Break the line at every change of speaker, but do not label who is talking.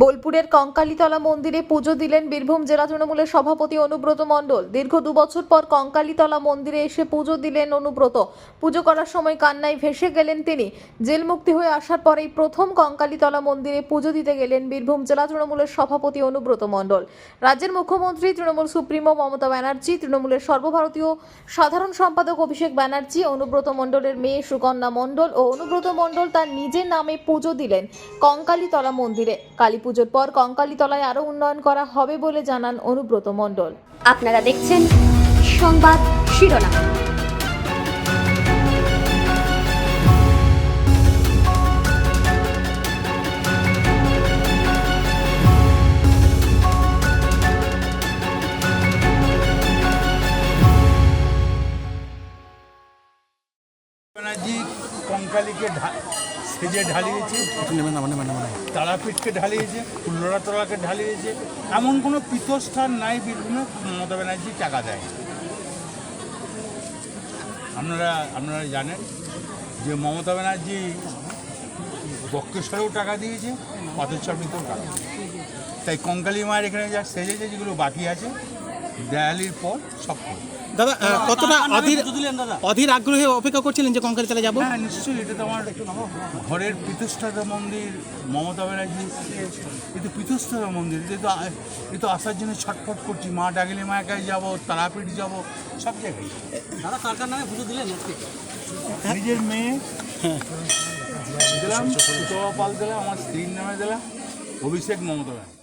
বোলপুরের কঙ্কালীতলা মন্দিরে পুজো দিলেন বীরভূম জেলা তৃণমূলের সভাপতি অনুব্রত মণ্ডল। দীর্ঘ দুবছর পর কঙ্কালীতলা মন্দিরে এসে পুজো দিলেন অনুব্রত। পুজো করার সময় কান্নায় ভেসে গেলেন তিনি। জেল মুক্তি হয়ে আসার পরেই প্রথম কঙ্কালীতলা মন্দিরে পুজো দিতে গেলেন বীরভূম জেলা তৃণমূলের সভাপতি অনুব্রত মণ্ডল। রাজ্যের মুখ্যমন্ত্রী তৃণমূল সুপ্রিমো মমতা ব্যানার্জি, তৃণমূলের সর্বভারতীয় সাধারণ সম্পাদক অভিষেক ব্যানার্জি, অনুব্রত মণ্ডলের মেয়ে সুকন্যা মণ্ডল ও অনুব্রত মণ্ডল তার নিজের নামে পুজো দিলেন কঙ্কালীতলা মন্দিরে। কালী পুজোর পর কঙ্কালীতলায় আরও উন্নয়ন করা হবে বলে জানান অনুব্রত মণ্ডল।
আপনারা দেখছেন সংবাদ শিরোনাম।
ব্যানার্জি কঙ্কালীকে সেজে ঢালিয়েছে। তারাপীঠকে ঢালিয়েছে ফুল্লরাতলাকে ঢালিয়েছে। এমন কোনো পীঠস্থান নাই বীরভূমে মমতা ব্যানার্জি টাকা দেয়। আপনারা আপনারা জানেন যে মমতা ব্যানার্জি বক্রেশ্বরেও টাকা দিয়েছে পাথরচাপড়িতেও টাকা তাই কঙ্কালী মায়ের এখানে যা সেজেছে যেগুলো বাকি আছে দেয়ালির পর সব
দাদা কতটা অধীর অধীর আগ্রহে অপেক্ষা করছিলেন যে কঙ্কালী তলা যাব?
হ্যাঁ নিশ্চয়ই এটা তো আমার ঘরের পীতস্থাতা মন্দির মমতা ব্যানার্জি কিন্তু পীতস্থাতা মন্দির এটা তো এ তো আসার জন্য ছটফট করছি মা ডাগলি মায়াকায় যাব তারাপীঠ যাব সব জায়গায়।
দাদা সরকার নামে পুজো দিলেন
নিজের মেয়ে দিলাম সুতপা পাল দিলাম আমার স্ত্রীর নামে দিলাম অভিষেক মমতা ব্যানার্জি।